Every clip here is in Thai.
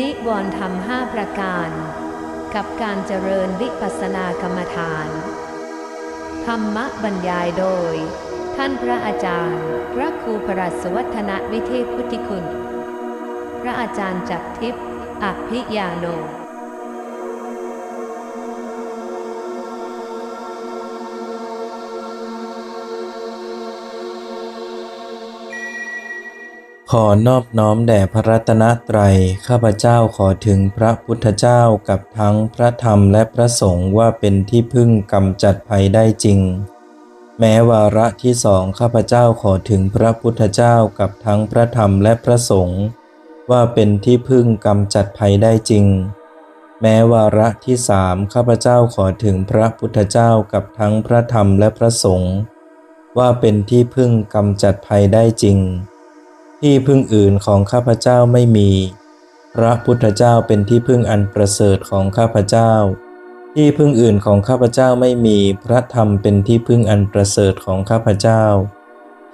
นิวรธรรมห้าประการ กับการเจริญวิปัสสนากรรมฐาน ธรรมบรรยายโดย ท่านพระอาจารย์ พระครูประหลัดสวัฒนวิเทศพุทธิคุณ พระอาจารย์จักทิพย์อภิยาโน ขอนอบน้อมแด่พระรัตนตรัย ข้าพเจ้าขอถึงพระพุทธเจ้ากับทั้งพระธรรมและพระสงฆ์ว่าเป็นที่พึ่งกำจัดภัยได้จริง แม้วาระที่สองข้าพเจ้าขอถึงพระพุทธเจ้ากับทั้งพระธรรมและพระสงฆ์ว่าเป็นที่พึ่งกำจัดภัยได้จริง แม้วาระที่สามข้าพเจ้าขอถึงพระพุทธเจ้ากับทั้งพระธรรมและพระสงฆ์ว่าเป็นที่พึ่งกำจัดภัยได้จริง ที่พึ่งอื่นของข้าพเจ้าไม่มี พระพุทธเจ้าเป็นที่พึ่งอันประเสริฐของข้าพเจ้า ที่พึ่งอื่นของข้าพเจ้าไม่มี พระธรรมเป็นที่พึ่งอันประเสริฐของข้าพเจ้า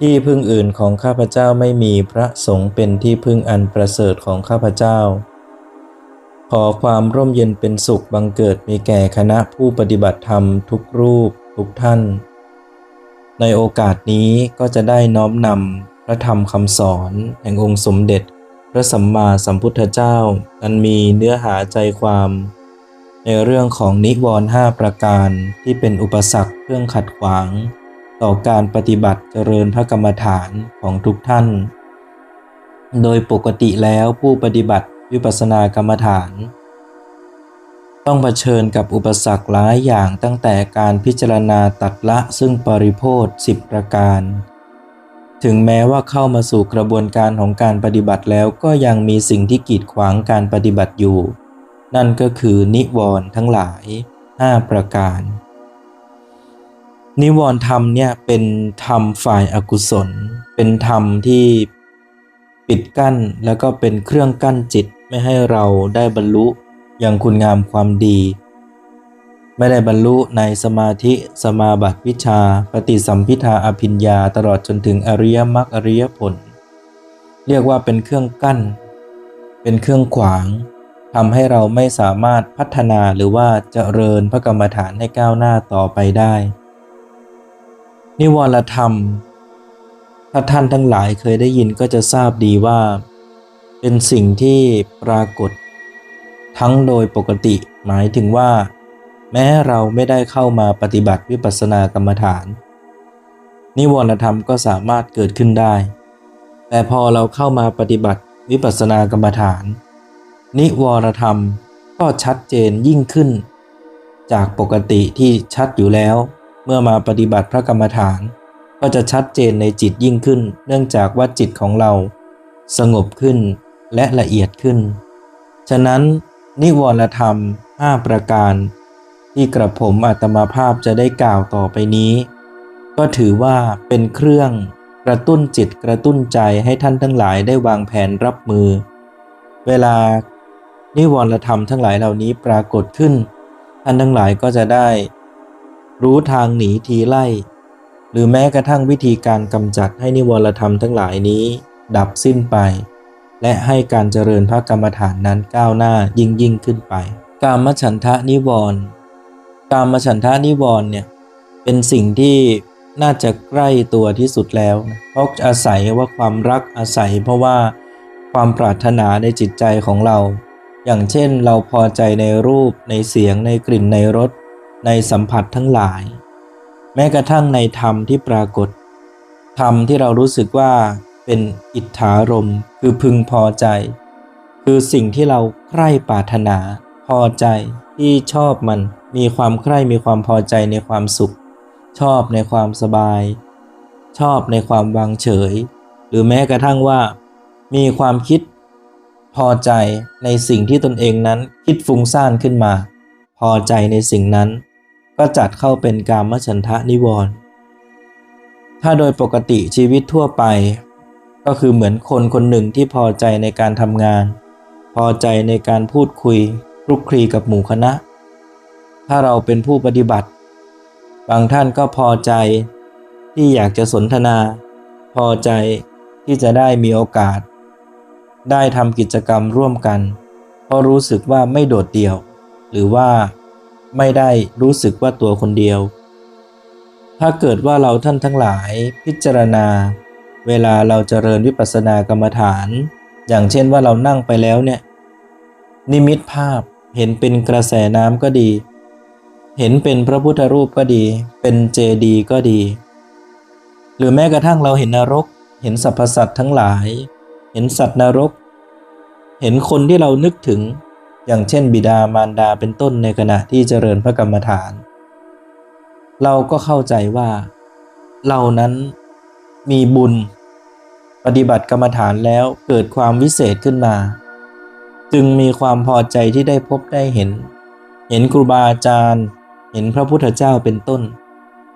ที่พึ่งอื่นของข้าพเจ้าไม่มี พระสงฆ์เป็นที่พึ่งอันประเสริฐของข้าพเจ้า ขอความร่มเย็นเป็นสุขบังเกิดมีแก่คณะผู้ปฏิบัติธรรมทุกรูปทุกท่าน ในโอกาสนี้ก็จะได้น้อมนำ พระธรรมคำสอนแห่งองค์สมเด็จ พระสัมมาสัมพุทธเจ้าอันมีเนื้อหาใจความ ในเรื่องของนิวรณ์ห้าประการที่เป็นอุปสรรคเครื่องขัดขวาง ต่อการปฏิบัติเจริญพระกรรมฐานของทุกท่าน โดยปกติแล้วผู้ปฏิบัติวิปัสสนากรรมฐาน ต้องเผชิญกับอุปสรรคหลายอย่างตั้งแต่การพิจารณาตัดละซึ่งปริโพธสิบประการ ถึงแม้ว่าเข้ามาสู่กระบวนการของการปฏิบัติแล้วก็ยังมีสิ่งที่กีดขวางการปฏิบัติอยู่ นั่นก็คือนิวรณ์ทั้งหลาย 5 ประการ นิวรณ์ธรรมเนี่ยเป็นธรรมฝ่ายอากุศล เป็นธรรมที่ปิดกั้นแล้วก็เป็นเครื่องกั้นจิตไม่ให้เราได้บรรลุอย่างคุณงามความดี ไม่ได้บรรลุในสมาธิสมาบัติวิชา ปฏิสัมพิทาอภิญญาตลอดจนถึงอริยมรรคอริยผล เรียกว่าเป็นเครื่องกั้น เป็นเครื่องขวางทำให้เราไม่สามารถพัฒนาหรือว่าเจริญพระกรรมฐานให้ก้าวหน้าต่อไปได้ นิวรธรรม ถ้าท่านทั้งหลายเคยได้ยินก็จะทราบดีว่า เป็นสิ่งที่ปรากฏ ทั้งโดยปกติหมายถึงว่า แม้เราไม่ได้เข้ามาปฏิบัติวิปัสสนากรรมฐาน นิวรณธรรมก็สามารถเกิดขึ้นได้ แต่พอเราเข้ามาปฏิบัติวิปัสสนากรรมฐาน นิวรธรรมก็ชัดเจนยิ่งขึ้น จากปกติที่ชัดอยู่แล้ว เมื่อมาปฏิบัติพระกรรมฐาน ก็จะชัดเจนในจิตยิ่งขึ้น เนื่องจากว่าจิตของเราสงบขึ้นและละเอียดขึ้น ฉะนั้นนิวรธรรม 5 ประการ ที่กระผมอาตมาภาพจะได้กล่าวต่อไปนี้ ก็ถือว่าเป็นเครื่องกระตุ้นจิตกระตุ้นใจให้ท่านทั้งหลายได้วางแผนรับมือ เวลานิวรธรรมทั้งหลายเหล่านี้ปรากฏขึ้น ท่านทั้งหลายก็จะได้ รู้ทางหนีทีไล่ หรือแม้กระทั่งวิธีการกำจัดให้นิวรธรรมทั้งหลายนี้ ดับสิ้นไป และให้การเจริญพระกรรมฐานนั้นก้าวหน้ายิ่งยิ่งขึ้นไป กามฉันทะนิวรณ์ กามฉันทะนิวรณ์เนี่ยเป็นสิ่งที่น่าจะใกล้ตัวที่สุดแล้วนะเพราะอาศัยว่าความรักอาศัย เพราะว่าความปรารถนาในจิตใจของเรา อย่างเช่นเราพอใจในรูปในเสียงในกลิ่นในรสในสัมผัสทั้งหลาย แม้กระทั่งในธรรมที่ปรากฏ ธรรมที่เรารู้สึกว่าเป็นอิทธารมคือพึงพอใจ คือสิ่งที่เราใคร่ปรารถนาพอใจที่ชอบมัน มีความใคร่มีความพอใจในความสุข ชอบในความสบาย ชอบในความวางเฉย หรือแม้กระทั่งว่า มีความคิดพอใจในสิ่งที่ตนเองนั้นคิดฟุ้งซ่านขึ้นมา พอใจในสิ่งนั้น ก็จัดเข้าเป็นกามฉันทะนิวรณ์ถ้าโดยปกติชีวิตทั่วไป ก็คือเหมือนคนคนหนึ่งที่พอใจในการทำงาน พอใจในการพูดคุยคลุกคลีกับหมู่คณะ ถ้าเราเป็นผู้ปฏิบัติ บางท่านก็พอใจที่อยากจะสนทนา พอใจที่จะได้มีโอกาส ได้ทำกิจกรรมร่วมกัน เพราะรู้สึกว่าไม่โดดเดี่ยว หรือว่าไม่ได้รู้สึกว่าตัวคนเดียว ถ้าเกิดว่าเราท่านทั้งหลายพิจารณา เวลาเราเจริญวิปัสสนากรรมฐาน อย่างเช่นว่าเรานั่งไปแล้วเนี่ย นิมิตภาพเห็นเป็นกระแสน้ำก็ดี เห็นเป็นพระพุทธรูปก็ดี เป็นเจดีย์ก็ดี หรือแม้กระทั่งเราเห็นนรก เห็นสรรพสัตว์ทั้งหลาย เห็นสัตว์นรก เห็นคนที่เรานึกถึง อย่างเช่น บิดามารดาเป็นต้นในขณะที่เจริญพระกรรมฐาน เราก็เข้าใจว่าเรานั้นมีบุญ ปฏิบัติกรรมฐานแล้วเกิดความวิเศษขึ้นมา จึงมีความพอใจที่ได้พบได้เห็น เห็นครูบาอาจารย์ เห็นพระพุทธเจ้าเป็นต้น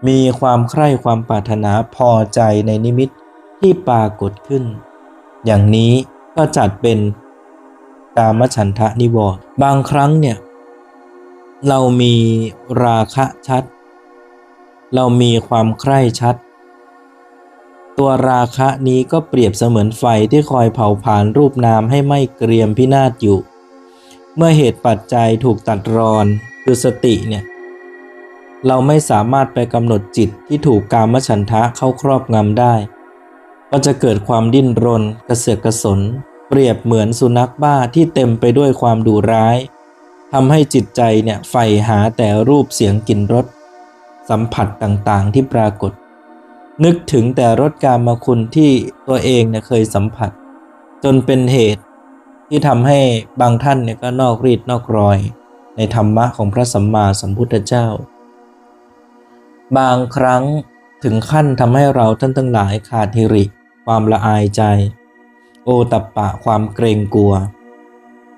มีความใคร่ความปรารถนาพอใจในนิมิตที่ปรากฏขึ้น อย่างนี้ก็จัดเป็นกามฉันทะนิวรณ์บางครั้งเนี่ย เรามีราคะชัด เรามีความใคร่ชัด ตัวราคะนี้ก็เปรียบเสมือนไฟที่คอยเผาผลาญรูปนามให้ไหม่เกรียมพินาศอยู่ เมื่อเหตุปัจจัยถูกตัดรอนคือสติเนี่ย เราไม่สามารถไปกำหนดจิตที่ถูกกามฉันทะเข้าครอบงำได้ ก็จะเกิดความดิ้นรน กระเสือกกระสน เปรียบเหมือนสุนัขบ้าที่เต็มไปด้วยความดุร้ายทำให้จิตใจเนี่ยใฝ่หาแต่รูปเสียงกลิ่นรสสัมผัสต่างๆที่ปรากฏ นึกถึงแต่รสกามคุณที่ตัวเองเนี่ยเคยสัมผัส จนเป็นเหตุที่ทำให้บางท่านเนี่ยก็นอกรีดนอกรอย ในธรรมะของพระสัมมาสัมพุทธเจ้า บางครั้งถึงขั้นทำให้เราท่านทั้งหลายขาดฮิริ ความละอายใจ โอตัปปะความเกรงกลัว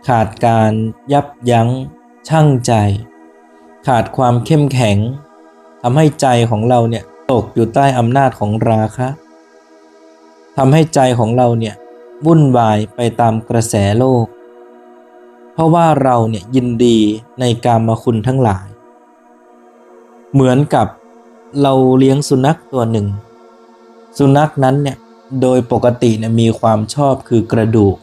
ขาดการยับยั้งชั่งใจ ขาดความเข้มแข็งทำให้ใจของเราเนี่ยตกอยู่ใต้อำนาจของราคะทำให้ใจของเราเนี่ยวุ่นวายไปตามกระแสโลก เพราะว่าเราเนี่ยยินดีในการมาคุณทั้งหลาย เหมือนกับ เราเลี้ยงสุนัขตัวหนึ่ง สุนัขนั้นเนี่ยโดยปกติเนี่ยมีความชอบคือกระดูก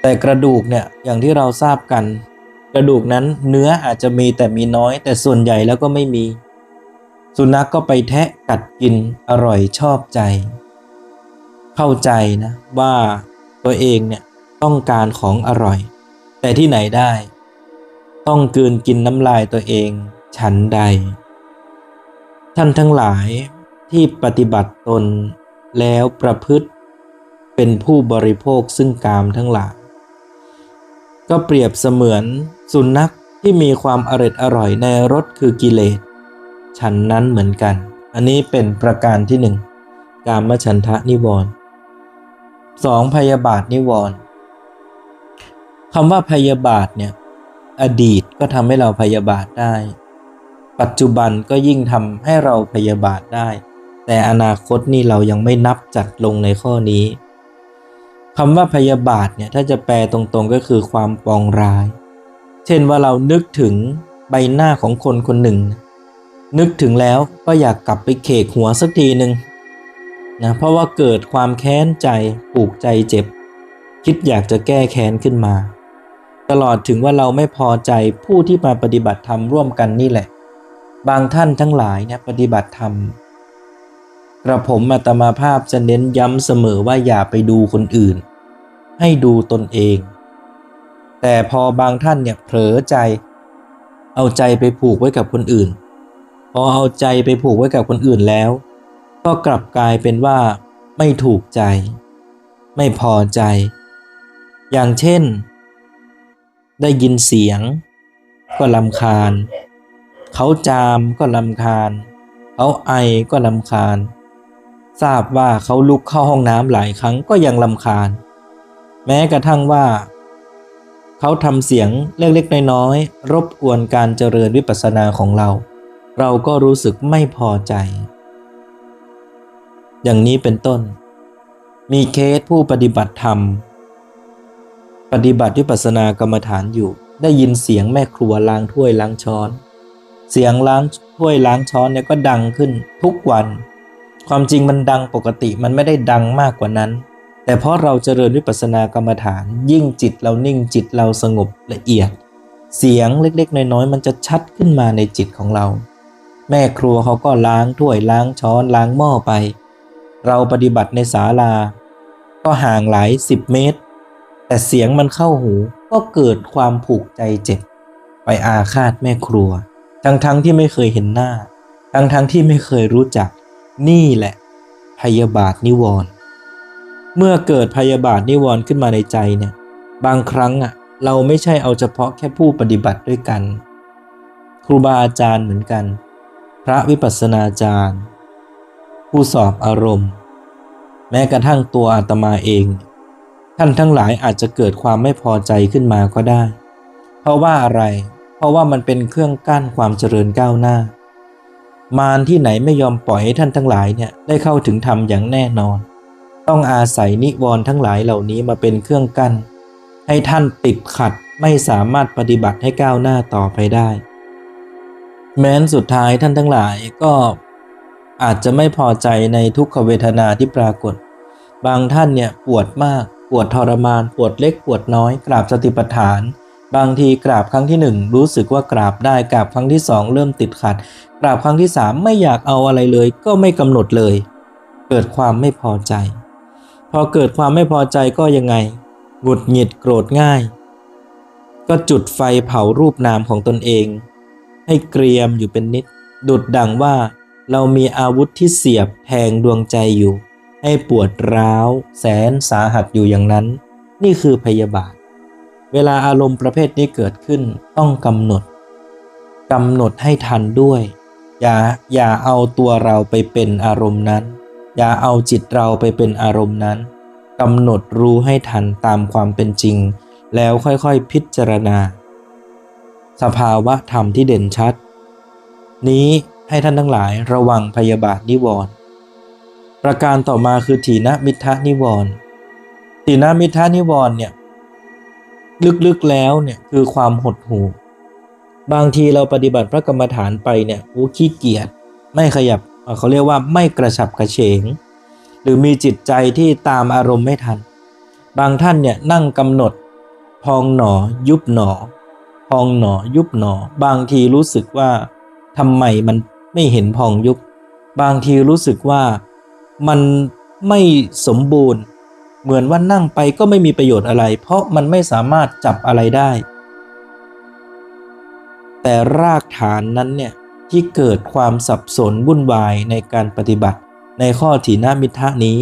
แต่กระดูกเนี่ยอย่างที่เราทราบกัน กระดูกนั้นเนื้ออาจจะมีแต่มีน้อย แต่ส่วนใหญ่แล้วก็ไม่มี สุนัขกก็ไปแทะกัดกินอร่อยชอบใจ เข้าใจนะว่าตัวเองเนี่ยต้องการของอร่อย แต่ที่ไหนได้ ต้องกืนกินน้ำลายตัวเอง ฉันใด ท่านทั้งหลายที่ปฏิบัติตนแล้วประพฤติ เป็นผู้บริโภคซึ่งกามทั้งหลาย ก็เปรียบเสมือนสุนัขที่มีความอร็ดอร่อยในรสคือกิเลสฉันนั้นเหมือนกัน อันนี้เป็นประการที่หนึ่งกามฉันทะนิวรณ์สองพยาบาทนิวรณ์คำว่าพยาบาทเนี่ยอดีตก็ทำให้เราพยาบาทได้ ปัจจุบันก็ยิ่งทำให้เราพยาบาทได้ แต่อนาคตนี่เรายังไม่นับจัดลงในข้อนี้คำว่าพยาบาทเนี่ยถ้าจะแปลตรงๆก็คือความปองร้าย เช่นว่าเรานึกถึงใบหน้าของคนคนหนึ่ง นึกถึงแล้วก็อยากกลับไปเขกหัวสักทีหนึ่งนะเพราะว่าเกิดความแค้นใจปลูกใจเจ็บ คิดอยากจะแก้แค้นขึ้นมา ตลอดถึงว่าเราไม่พอใจผู้ที่มาปฏิบัติธรรมร่วมกันนี่แหละ บางท่านทั้งหลายเนี่ยปฏิบัติธรรมกระผมอาตมาภาพจะเน้นย้ำเสมอว่าอย่าไปดูคนอื่น ให้ดูตนเอง แต่พอบางท่านเนี่ยเผลอใจ เอาใจไปผูกไว้กับคนอื่น พอเอาใจไปผูกไว้กับคนอื่นแล้ว ก็กลับกลายเป็นว่า ไม่ถูกใจ ไม่พอใจ อย่างเช่น ได้ยินเสียง ก็ลำคาญ เขาจามก็ลำคาญ เขาไอก็ลำคาญ ทราบว่าเขาลุกเข้าห้องน้ำหลายครั้งก็ยังลำคาญ แม้กระทั่งว่า เขาทำเสียงเล็กๆน้อยๆรบกวนการเจริญวิปัสสนาของเรา เราก็รู้สึกไม่พอใจ อย่างนี้เป็นต้น มีเคสผู้ปฏิบัติธรรม ปฏิบัติวิปัสสนากรรมฐานอยู่ได้ยินเสียงแม่ครัวล้างถ้วยล้างช้อน เสียงล้างถ้วยล้างช้อนเนี่ยก็ดังขึ้นทุกวัน ความจริงมันดังปกติมันไม่ได้ดังมากกว่านั้น แต่เพราะเราเจริญวิปัสสนากรรมฐาน ยิ่งจิตเรานิ่งจิตเราสงบละเอียด เสียงเล็กๆ น้อยๆมันจะชัดขึ้นมาในจิตของเรา แม่ครัวเขาก็ล้างถ้วยล้างช้อนล้างหม้อไป เราปฏิบัติในศาลา ก็ห่างหลายสิบเมตร แต่เสียงมันเข้าหูก็เกิดความผูกใจเจ็บไปอาฆาตแม่ครัว ทั้งๆทที่ไม่เคยเห็นหน้า ทั้งๆทที่ไม่เคยรู้จัก นี่แหละ พยาบาทนิวรณ์เมื่อเกิดพยาบาทนิวรณ์ขึ้นมาในใจเนี่ย บางครั้งอะเราไม่ใช่เอาเฉพาะแค่ผู้ปฏิบัติด้วยกัน ครูบาอาจารย์เหมือนกัน พระวิปัสสนาจารย์ ผู้สอบอารมณ์ แม้กระทั่งตัวอาตมาเอง ท่านทั้งหลายอาจจะเกิดความไม่พอใจขึ้นมาก็ได้ เพราะว่าอะไร ราะว่ามันเป็นเครื่องกั้นความเจริญก้าวหน้า มารที่ไหนไม่ยอมปล่อยให้ท่านทั้งหลายเนี่ยได้เข้าถึงธรรมอย่างแน่นอน ต้องอาศัยนิวรณ์ทั้งหลายเหล่านี้มาเป็นเครื่องกั้น ให้ท่านติดขัดไม่สามารถปฏิบัติให้ก้าวหน้าต่อไปได้ แม้นสุดท้ายท่านทั้งหลายก็อาจจะไม่พอใจในทุกขเวทนาที่ปรากฏ บางท่านเนี่ยปวดมาก ปวดทรมาน ปวดเล็กปวดน้อยกราบสติปัฏฐาน บางทีกราบครั้งที่หนึ่งรู้สึกว่ากราบได้กราบครั้งที่สองเริ่มติดขัด กราบครั้งที่สามไม่อยากเอาอะไรเลย ก็ไม่กำหนดเลย เกิดความไม่พอใจ พอเกิดความไม่พอใจก็ยังไงหงุดหงิดโกรธง่าย ก็จุดไฟเผารูปนามของตนเอง ให้เกรียมอยู่เป็นนิด ดุดดังว่า เรามีอาวุธที่เสียบแทงดวงใจอยู่ ให้ปวดร้าว แสนสาหัสอยู่อย่างนั้น นี่คือพยาบาท เวลาอารมณ์ประเภทนี้เกิดขึ้นต้องกำหนดกำหนดให้ทันด้วย อย่าอย่าเอาตัวเราไปเป็นอารมณ์นั้น อย่าเอาจิตเราไปเป็นอารมณ์นั้นกำหนดรู้ให้ทันตามความเป็นจริง แล้วค่อยๆพิจารณา สภาวะธรรมที่เด่นชัด นี้ให้ท่านทั้งหลายระวังพยาบาทนิวรณ์ประการต่อมาคือถีนมิทะนิวรณ์ถีนมิทะนิวรณ์เนี่ย ลึกๆแล้วเนี่ยคือความหดหู่บางทีเราปฏิบัติพระกรรมฐานไปเนี่ยโอ้ขี้เกียจไม่ขยับเขาเรียกว่าไม่กระฉับกระเฉง หรือมีจิตใจที่ตามอารมณ์ไม่ทัน บางท่านเนี่ยนั่งกำหนด พองหนอ ยุบหนอ พองหนอ ยุบหนอ บางทีรู้สึกว่าทำไมมันไม่เห็นพองยุบ บางทีรู้สึกว่ามันไม่สมบูรณ์ เหมือนว่านั่งไปก็ไม่มีประโยชน์อะไร เพราะมันไม่สามารถจับอะไรได้ แต่รากฐานนั้นเนี่ยที่เกิดความสับสนวุ่นวายในการปฏิบัติ ในข้อถีนามิทะนี้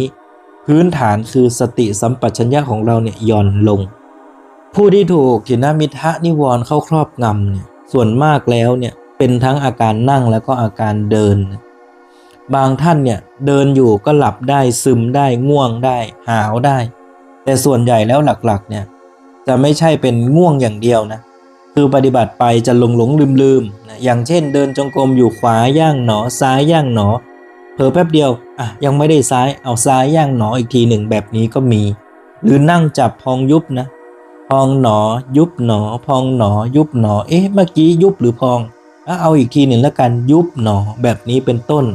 พื้นฐานคือสติสัมปชัญญะของเราเนี่ยย่อนลง ผู้ที่ถูกถีนามิทะนิวรณ์เข้าครอบงำเนี่ยส่วนมากแล้วเนี่ยเป็นทั้งอาการนั่งแล้วก็อาการเดิน บางท่านเนี่ยเดินอยู่ก็หลับได้ซึมได้ง่วงได้หาวได้ แต่ส่วนใหญ่แล้วหลักๆเนี่ยจะไม่ใช่เป็นง่วงอย่างเดียวนะ คือปฏิบัติไปจะหลงหลงลืมลืมนะอย่างเช่น เดินจงกรมอยู่ขวาย่างหนอซ้ายย่างหนอเผลอแป๊บเดียวอะยังไม่ได้ซ้ายเอาซ้ายย่างหนออีกทีหนึ่งแบบนี้ก็มี หรือนั่งจับพองยุบนะพองหนอยุบหนอ พองหนอยุบหนอ เอ๊ะเมื่อกี้ยุบหรือพองอะเอาอีกทีหนึ่งแล้วกันยุบหนอแบบนี้เป็นต้น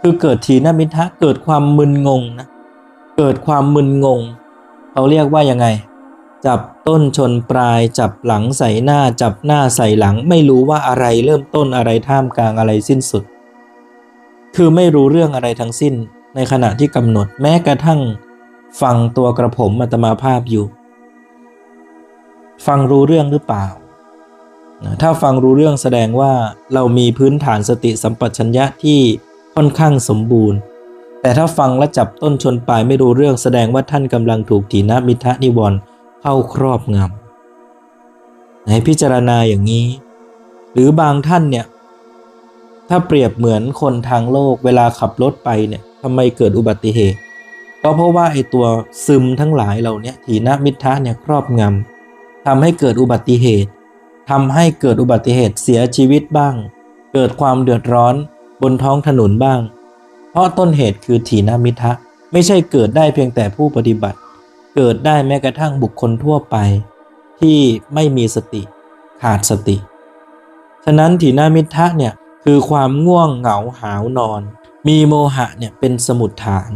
คือเกิดทีนมิทะเกิดความมึนงงนะ เกิดความมึนงง เขาเรียกว่ายังไง จับต้นชนปลาย จับหลังใส่หน้า จับหน้าใส่หลัง ไม่รู้ว่าอะไรเริ่มต้นอะไรท่ามกลางอะไรสิ้นสุด คือไม่รู้เรื่องอะไรทั้งสิ้น ในขณะที่กำหนดแม้กระทั่ง ฟังตัวกระผมอัตมาภาพอยู่ ฟังรู้เรื่องหรือเปล่าถ้าฟังรู้เรื่องแสดงว่าเรามีพื้นฐานสติสัมปชัญญะที่ ค่อนข้างสมบูรณ์ แต่ถ้าฟังและจับต้นชนปลายไม่รู้เรื่องแสดงว่าท่านกำลังถูกถีนมิทะนิวรณ์เข้าครอบงำให้พิจารณาอย่างนี้ หรือบางท่านเนี่ย ถ้าเปรียบเหมือนคนทางโลกเวลาขับรถไปเนี่ยทำไมเกิดอุบัติเหตุ ก็เพราะว่าไอตัวซึมทั้งหลายเหล่าเนี้ถีนมิทะเนี่ยครอบงำทำให้เกิดอุบัติเหตุทำให้เกิดอุบัติเหตุเสียชีวิตบ้าง เกิดความเดือดร้อน บนท้องถนนบ้าง เพราะต้นเหตุคือถีนมิทะ ไม่ใช่เกิดได้เพียงแต่ผู้ปฏิบัติ เกิดได้แม้กระทั่งบุคคลทั่วไป ที่ไม่มีสติ ขาดสติ ฉะนั้นถีนามิทะเนี่ยคือความง่วงเหงาหาวนอน มีโมหะเนี่ยเป็นสมุดฐาน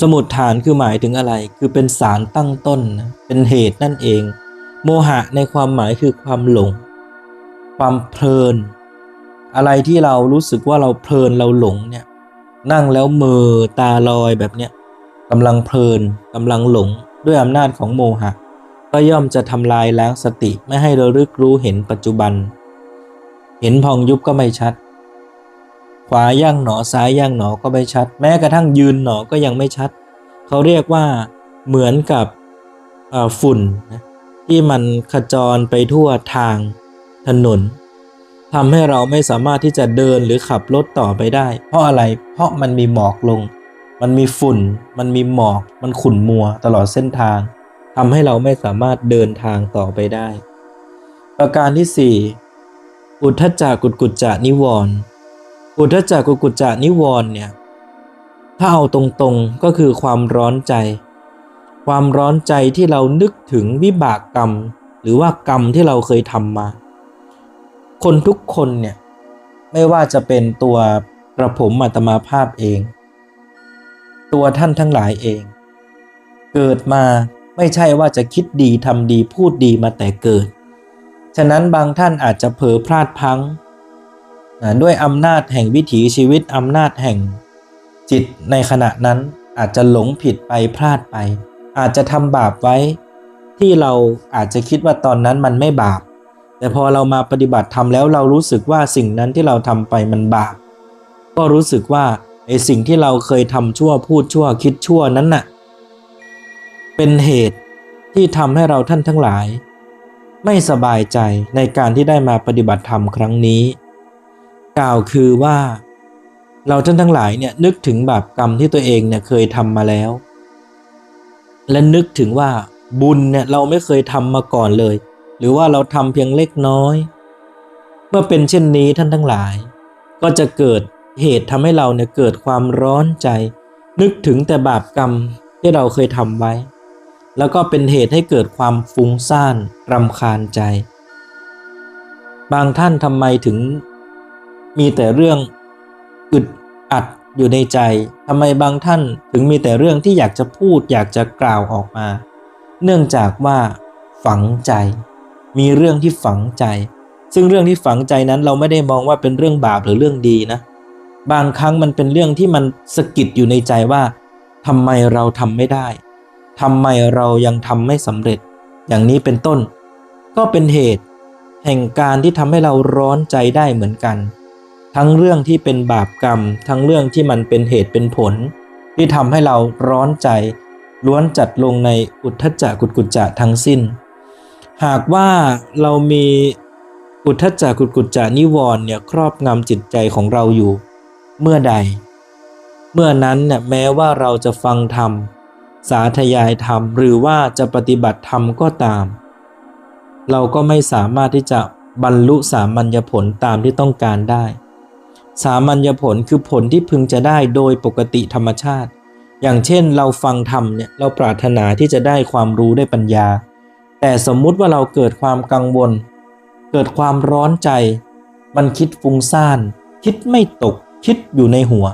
สมุดฐานคือหมายถึงอะไร คือเป็นสารตั้งต้นนะเป็นเหตุนั่นเอง โมหะในความหมายคือความหลง ความเพลิน อะไรที่เรารู้สึกว่าเราเพลินเราหลงเนี่ยนั่งแล้วมือตาลอยแบบเนี้ยกำลังเพลินกำลังหลงด้วยอำนาจของโมหะ ก็ย่อมจะทำลายล้างสติไม่ให้เราลึกรู้เห็นปัจจุบัน เห็นพองยุบก็ไม่ชัด ขวาย่างหนอซ้ายย่างหนอก็ไม่ชัด แม้กระทั่งยืนหนอก็ยังไม่ชัด เขาเรียกว่าเหมือนกับฝุ่นนะที่มันขจรไปทั่วทางถนน ทำให้เราไม่สามารถที่จะเดินหรือขับรถต่อไปได้ เพราะอะไรเพราะมันมีหมอกลง มันมีฝุ่น มันมีหมอก มันขุ่นมัวตลอดเส้นทางทำให้เราไม่สามารถเดินทางต่อไปได้ ประการที่สี่อุทธจักกุกุจจนิวรณ์อุทธจักกุกุจจนิวรณ์เนี่ยถ้าเอาตรงๆก็คือความร้อนใจ ความร้อนใจที่เรานึกถึงวิบากกรรม หรือว่ากรรมที่เราเคยทำมา คนทุกคนเนี่ย ไม่ว่าจะเป็นตัวกระผมอัตมาภาพเอง ตัวท่านทั้งหลายเอง เกิดมาไม่ใช่ว่าจะคิดดีทำดีพูดดีมาแต่เกิด ฉะนั้นบางท่านอาจจะเผลอพลาดพังอ่าด้วยอำนาจแห่งวิถีชีวิตอำนาจแห่งจิตในขณะนั้นอาจจะหลงผิดไปพลาดไป อาจจะทำบาปไว้ที่เราอาจจะคิดว่าตอนนั้นมันไม่บาป แต่พอเรามาปฏิบัติธรรมแล้วเรารู้สึกว่าสิ่งนั้นที่เราทำไปมันบาปก็รู้สึกว่าไอ้สิ่งที่เราเคยทำชั่วพูดชั่วคิดชั่วนั้นน่ะเป็นเหตุที่ทำให้เราท่านทั้งหลาย ไม่สบายใจในการที่ได้มาปฏิบัติธรรมครั้งนี้ กล่าวคือว่าเราท่านทั้งหลายเนี่ยนึกถึงบาปกรรมที่ตัวเองเนี่ยเคยทำมาแล้ว และนึกถึงว่าบุญเนี่ยเราไม่เคยทำมาก่อนเลย หรือว่าเราทำเพียงเล็กน้อย เมื่อเป็นเช่นนี้ท่านทั้งหลาย ก็จะเกิดเหตุทำให้เราเนี่ยเกิดความร้อนใจ นึกถึงแต่บาปกรรมที่เราเคยทำไว้ แล้วก็เป็นเหตุให้เกิดความฟุ้งซ่านรำคาญใจ บางท่านทำไมถึงมีแต่เรื่องอึดอัดอยู่ในใจทำไมบางท่านถึงมีแต่เรื่องที่อยากจะพูดอยากจะกล่าวออกมา เนื่องจากว่าฝังใจ มีเรื่องที่ฝังใจ ซึ่งเรื่องที่ฝังใจนั้นเราไม่ได้มองว่าเป็นเรื่องบาปหรือเรื่องดีนะ บางครั้งมันเป็นเรื่องที่มันสะกิดอยู่ในใจว่าทำไมเราทำไม่ได้ทำไมเรายังทำไม่สำเร็จ อย่างนี้เป็นต้น ก็เป็นเหตุ แห่งการที่ทำให้เราร้อนใจได้เหมือนกัน ทั้งเรื่องที่เป็นบาปกรรม ทั้งเรื่องที่มันเป็นเหตุเป็นผล ที่ทำให้เราร้อนใจ ล้วนจัดลงในอุทธจักกุกุจจะทั้งสิ้น หากว่าเรามีอุทธจักกุกุจจะนิวรณ์เนี่ยครอบงำจิตใจของเราอยู่ เมื่อใด เมื่อนั้นเนี่ยแม้ว่าเราจะฟังธรรม สาธยายธรรม หรือว่าจะปฏิบัติธรรมก็ตาม เราก็ไม่สามารถที่จะบรรลุสามัญญผลตามที่ต้องการได้ สามัญญผลคือผลที่พึงจะได้โดยปกติธรรมชาติ อย่างเช่นเราฟังธรรมเนี่ยเราปรารถนาที่จะได้ความรู้ได้ปัญญา แต่สมมุติว่าเราเกิดความกังวล เกิดความร้อนใจ มันคิดฟุ้งซ่าน คิดไม่ตก คิดอยู่ในหัว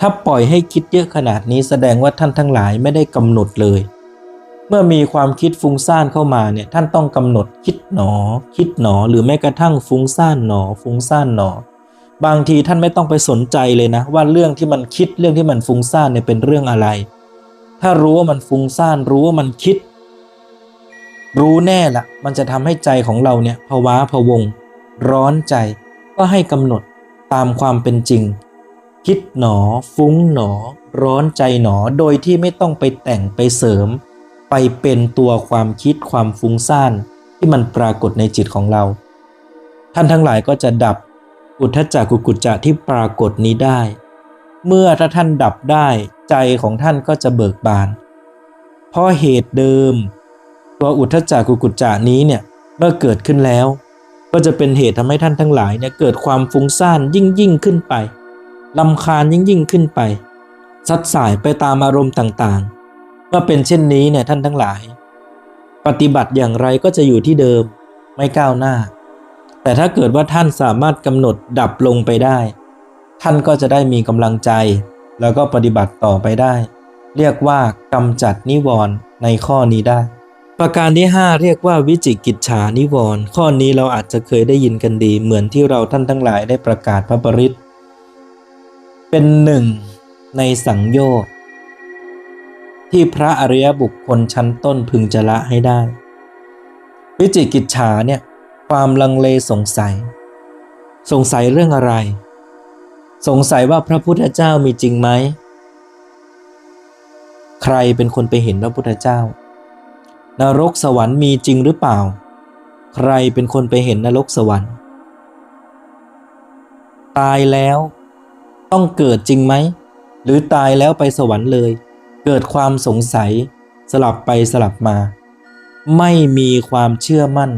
ถ้าปล่อยให้คิดเยอะขนาดนี้แสดงว่าท่านทั้งหลายไม่ได้กำหนดเลย เมื่อมีความคิดฟุ้งซ่านเข้ามาเนี่ยท่านต้องกำหนดคิดหนอ คิดหนอหรือแม้กระทั่งฟุ้งซ่านหนอ ฟุ้งซ่านหนอบางทีท่านไม่ต้องไปสนใจเลยนะ ว่าเรื่องที่มันคิดเรื่องที่มันฟุ้งซ่านเนี่ยเป็นเรื่องอะไร ถ้ารู้ว่ามันฟุ้งซ่านรู้ว่ามันคิด รู้แน่ละ มันจะทำให้ใจของเราเนี่ยภาวะพะวง ร้อนใจ ก็ให้กำหนดตามความเป็นจริง คิดหนอ ฟุ้งหนอ ร้อนใจหนอ โดยที่ไม่ต้องไปแต่งไปเสริม ไปเป็นตัวความคิดความฟุ้งซ่าน ที่มันปรากฏในจิตของเรา ท่านทั้งหลายก็จะดับอุทธจักกุกุจจะที่ปรากฏนี้ได้ เมื่อถ้าท่านดับได้ใจของท่านก็จะเบิกบาน เพราะเหตุเดิม ตัวอุทธจักกุกุจจะนี้เนี่ยเมื่อเกิดขึ้นแล้ว ก็จะเป็นเหตุทำให้ท่านทั้งหลายเนี่ยเกิดความฟุ้งซ่านยิ่งยิ่งขึ้นไปลำคาญยิ่งยิ่งขึ้นไปซัดสายไปตามอารมณ์ต่างๆเมื่อเป็นเช่นนี้เนี่ยท่านทั้งหลาย ปฏิบัติอย่างไรก็จะอยู่ที่เดิมไม่ก้าวหน้า แต่ถ้าเกิดว่าท่านสามารถกำหนดดับลงไปได้ ท่านก็จะได้มีกำลังใจ แล้วก็ปฏิบัติต่อไปได้ เรียกว่ากำจัดนิวรณ์ในข้อนี้ได้ ประการที่ 5 เรียกว่าวิจิกิจฉานิวรณ์ข้อนี้เราอาจจะเคยได้ยินกันดี เหมือนที่เราท่านทั้งหลายได้ประกาศพระปริตเป็นหนึ่งในสังโยชน์ที่พระอริยบุคคลชั้นต้นพึงจะละให้ได้ วิจิกิจฉาเนี่ยความลังเลสงสัย สงสัยเรื่องอะไร สงสัยว่าพระพุทธเจ้ามีจริงไหม ใครเป็นคนไปเห็นพระพุทธเจ้า นรกสวรรค์มีจริงหรือเปล่า ใครเป็นคนไปเห็นนรกสวรรค์ ตายแล้วต้องเกิดจริงไหม หรือตายแล้วไปสวรรค์เลย เกิดความสงสัยสลับไปสลับมา ไม่มีความเชื่อมั่น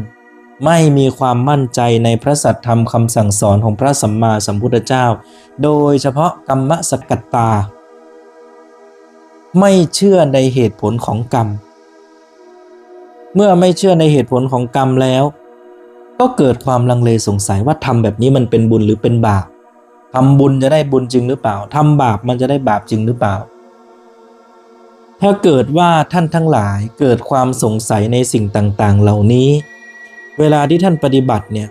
ไม่มีความมั่นใจในพระสัทธรรมคำสั่งสอนของพระสัมมาสัมพุทธเจ้า โดยเฉพาะกรรมสกัตตา ไม่เชื่อในเหตุผลของกรรม เมื่อไม่เชื่อในเหตุผลของกรรมแล้ว ก็เกิดความลังเลสงสัยว่าทำแบบนี้มันเป็นบุญหรือเป็นบาปทำบุญจะได้บุญจริงหรือเปล่าทำบาปมันจะได้บาปจริงหรือเปล่า ถ้าเกิดว่าท่านทั้งหลายเกิดความสงสัยในสิ่งต่างๆ เหล่านี้ เวลาที่ท่านปฏิบัติเนี่ย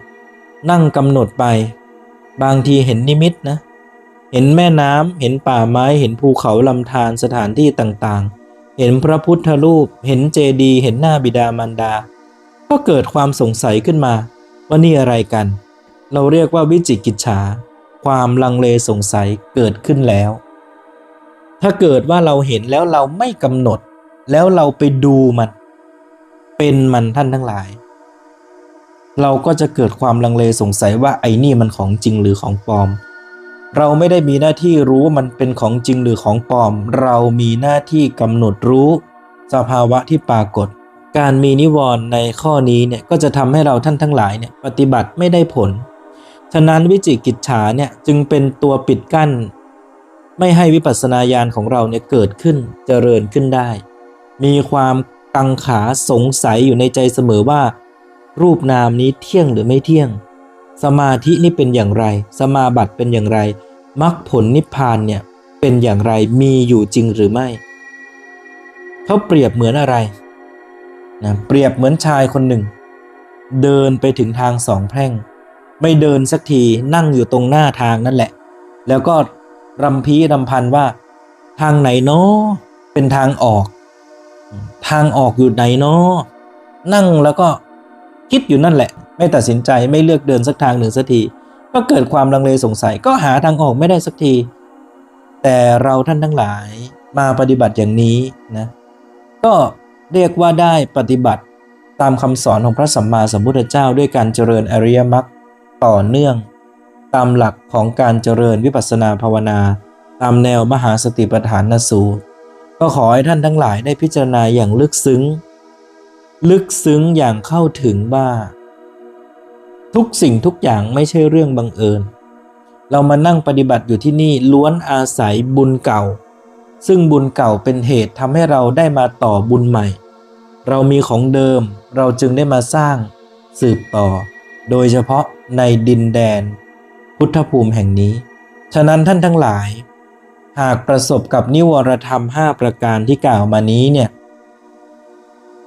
นั่งกำหนดไป บางทีเห็นนิมิตนะ เห็นแม่น้ำเห็นป่าไม้เห็นภูเขาลำธารสถานที่ต่างๆ เห็นพระพุทธรูป เห็นเจดีย์เห็นหน้าบิดามารดา ก็เกิดความสงสัยขึ้นมา ว่านี่อะไรกัน เราเรียกว่าวิจิกิจฉา ความลังเลสงสัยเกิดขึ้นแล้ว ถ้าเกิดว่าเราเห็นแล้วเราไม่กำหนด แล้วเราไปดูมัน เป็นมันท่านทั้งหลาย เราก็จะเกิดความลังเลสงสัยว่าไอ้นี่มันของจริงหรือของปลอม เราไม่ได้มีหน้าที่รู้ว่ามันเป็นของจริงหรือของปลอม เรามีหน้าที่กำหนดรู้ สภาวะที่ปรากฏ การมีนิวรณ์ในข้อนี้เนี่ยก็จะทำให้เราท่านทั้งหลายเนี่ยปฏิบัติไม่ได้ผล ฉะนั้นวิจิกิจฉาเนี่ยจึงเป็นตัวปิดกั้น ไม่ให้วิปัสสนาญาณของเราเนี่ยเกิดขึ้นเจริญขึ้นได้ มีความกังขาสงสัยอยู่ในใจเสมอว่า รูปนามนี้เที่ยงหรือไม่เที่ยง สมาธินี่เป็นอย่างไร สมาบัติเป็นอย่างไร มรรคผลนิพพานเนี่ยเป็นอย่างไรมีอยู่จริงหรือไม่เขาเปรียบเหมือนอะไรนะเปรียบเหมือนชายคนหนึ่ง เดินไปถึงทางสองแพร่ง ไม่เดินสักทีนั่งอยู่ตรงหน้าทางนั่นแหละ แล้วก็รำพีรำพันว่า ทางไหนเนาะเป็นทางออก ทางออกอยู่ไหนเนาะนั่งแล้วก็คิดอยู่นั่นแหละ ไม่ตัดสินใจไม่เลือกเดินสักทางหนึ่งสักที ก็เกิดความลังเลสงสัยก็หาทางออกไม่ได้สักที แต่เราท่านทั้งหลายมาปฏิบัติอย่างนี้นะก็เรียกว่าได้ปฏิบัติตามคำสอนของพระสัมมาสัมพุทธเจ้าด้วยการเจริญอริยมรรคต่อเนื่อง ตามหลักของการเจริญวิปัสสนาภาวนา ตามแนวมหาสติปัฏฐานสูตร ก็ขอให้ท่านทั้งหลายได้พิจารณาอย่างลึกซึ้ง ลึกซึ้งอย่างเข้าถึงว่า ทุกสิ่งทุกอย่างไม่ใช่เรื่องบังเอิญ เรามานั่งปฏิบัติอยู่ที่นี่ล้วนอาศัยบุญเก่า ซึ่งบุญเก่าเป็นเหตุทำให้เราได้มาต่อบุญใหม่ เรามีของเดิมเราจึงได้มาสร้างสืบต่อ โดยเฉพาะในดินแดน พุทธภูมิแห่งนี้ ฉะนั้นท่านทั้งหลาย หากประสบกับนิวรธรรม 5 ประการที่กล่าวมานี้เนี่ย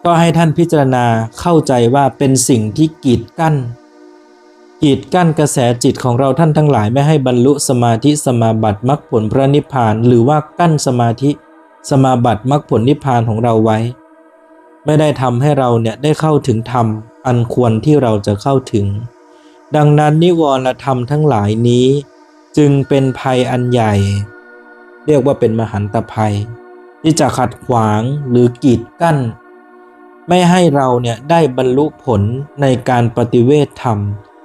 ก็ให้ท่านพิจารณาเข้าใจว่าเป็นสิ่งที่กีดกั้น กีดกั้นกระแสจิตของเราท่านทั้งหลายไม่ให้บรรลุสมาธิสมาบัติมรรคผลพระนิพพาน หรือว่ากั้นสมาธิ สมาบัติมรรคผลนิพพานของเราไว้ ไม่ได้ทำให้เราเนี่ยได้เข้าถึงธรรม อันควรที่เราจะเข้าถึง ดังนั้นนิวรธรรมทั้งหลายนี้ จึงเป็นภัยอันใหญ่ เรียกว่าเป็นมหันตภัย ที่จะขัดขวางหรือกีดกั้น ไม่ให้เราเนี่ยได้บรรลุผลในการปฏิเวทธรรม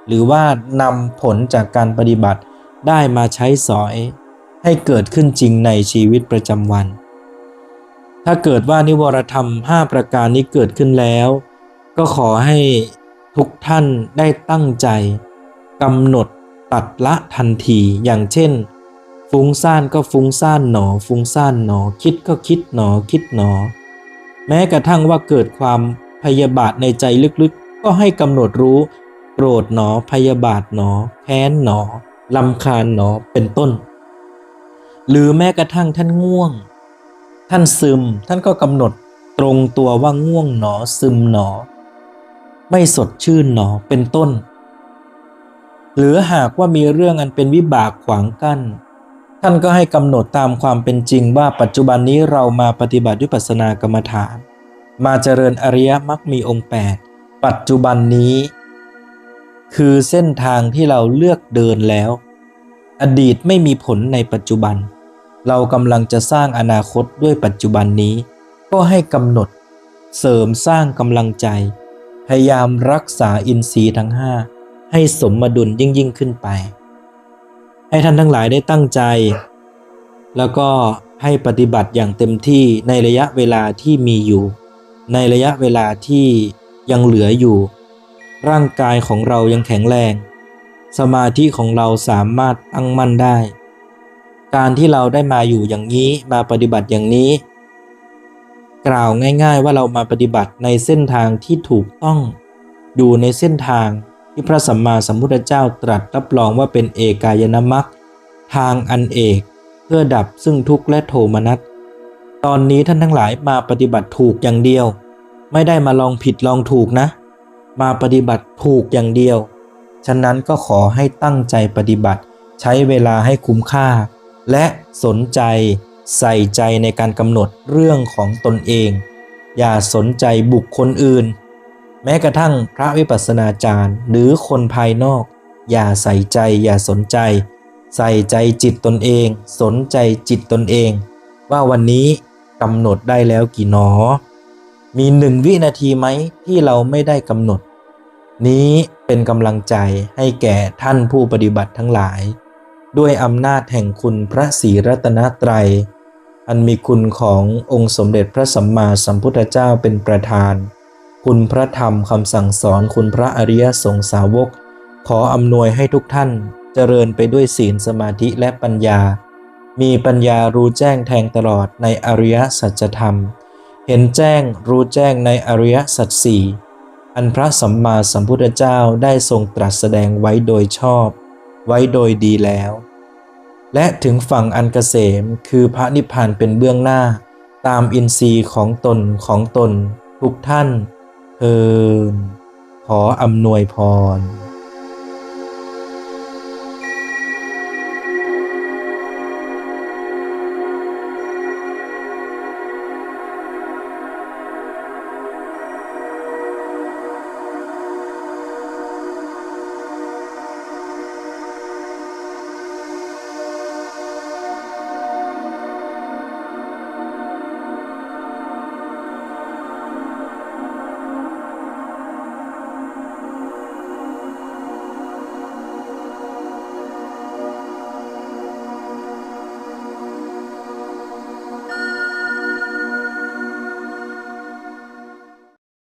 หรือว่านำผลจากการปฏิบัติได้มาใช้สอยให้เกิดขึ้นจริงในชีวิตประจำวัน ถ้าเกิดว่านิวรธรรม 5 ประการนี้เกิดขึ้นแล้ว ก็ขอให้ทุกท่านได้ตั้งใจกำหนดตัดละทันทีอย่างเช่น ฟุ้งซ่านก็ฟุ้งซ่านหนอ ฟุ้งซ่านหนอ คิดก็คิดหนอ คิดหนอ แม้กระทั่งว่าเกิดความพยาบาทในใจลึกๆ ก็ให้กำหนดรู้ โกรธหนอ พยาบาทหนอ แค้นหนอลำคาญหนอเป็นต้น หรือแม้กระทั่งท่านง่วง ท่านซึมท่านก็กำหนดตรงตัวว่าง่วงหนอซึมหนอ ไม่สดชื่นหนอเป็นต้น หรือหากว่ามีเรื่องอันเป็นวิบากขวางกั้น ท่านก็ให้กำหนดตามความเป็นจริงว่าปัจจุบันนี้เรามาปฏิบัติวิปัสสนากรรมฐาน มาเจริญอริยมรรคมีองค์ 8 ปัจจุบันนี้ คือเส้นทางที่เราเลือกเดินแล้ว อดีตไม่มีผลในปัจจุบัน เรากำลังจะสร้างอนาคตด้วยปัจจุบันนี้ ก็ให้กำหนด เสริมสร้างกำลังใจ พยายามรักษาอินทรีย์ทั้งห้าให้สมดุลยิ่งยิ่งขึ้นไป ให้ท่านทั้งหลายได้ตั้งใจ แล้วก็ให้ปฏิบัติอย่างเต็มที่ในระยะเวลาที่มีอยู่ ในระยะเวลาที่ยังเหลืออยู่ ร่างกายของเรายังแข็งแรง สมาธิของเราสามารถตั้งมั่นได้ การที่เราได้มาอยู่อย่างนี้มาปฏิบัติอย่างนี้ กล่าวง่าย ๆ ว่าเรามาปฏิบัติในเส้นทางที่ถูกต้อง อยู่ในเส้นทางที่พระสัมมาสัมพุทธเจ้าตรัสรับรองว่าเป็นเอกายนมัคทางอันเอกเพื่อดับซึ่งทุกข์และโทมนัสตอนนี้ท่านทั้งหลายมาปฏิบัติถูกอย่างเดียว ไม่ได้มาลองผิดลองถูกนะ มาปฏิบัติถูกอย่างเดียว ฉะนั้นก็ขอให้ตั้งใจปฏิบัติ ใช้เวลาให้คุ้มค่า และสนใจใส่ใจในการกำหนดเรื่องของตนเอง อย่าสนใจบุคคลอื่น แม้กระทั่งพระวิปัสสนาจารย์ หรือคนภายนอก อย่าใส่ใจอย่าสนใจ ใส่ใจจิตตนเอง สนใจจิตตนเอง ว่าวันนี้กำหนดได้แล้วกี่หนอ มีหนึ่งวินาทีไหมที่เราไม่ได้กำหนด นี้เป็นกำลังใจให้แก่ท่านผู้ปฏิบัติทั้งหลาย ด้วยอำนาจแห่งคุณพระศรีรัตนตรัย อันมีคุณขององค์สมเด็จพระสัมมาสัมพุทธเจ้าเป็นประธาน คุณพระธรรมคำสั่งสอนคุณพระอริยสงสาวก ขออำนวยให้ทุกท่านเจริญไปด้วยศีลสมาธิและปัญญา มีปัญญารู้แจ้งแทงตลอดในอริยสัจธรรม เห็นแจ้งรู้แจ้งในอริยสัจสี่อันพระสัมมาสัมพุทธเจ้าได้ทรงตรัสแสดงไว้โดยชอบ ไว้โดยดีแล้ว และถึงฝั่งอันเกษมคือพระนิพพานเป็นเบื้องหน้า ตามอินทรีย์ของตนของตน ทุกท่านเอินขออำนวยพร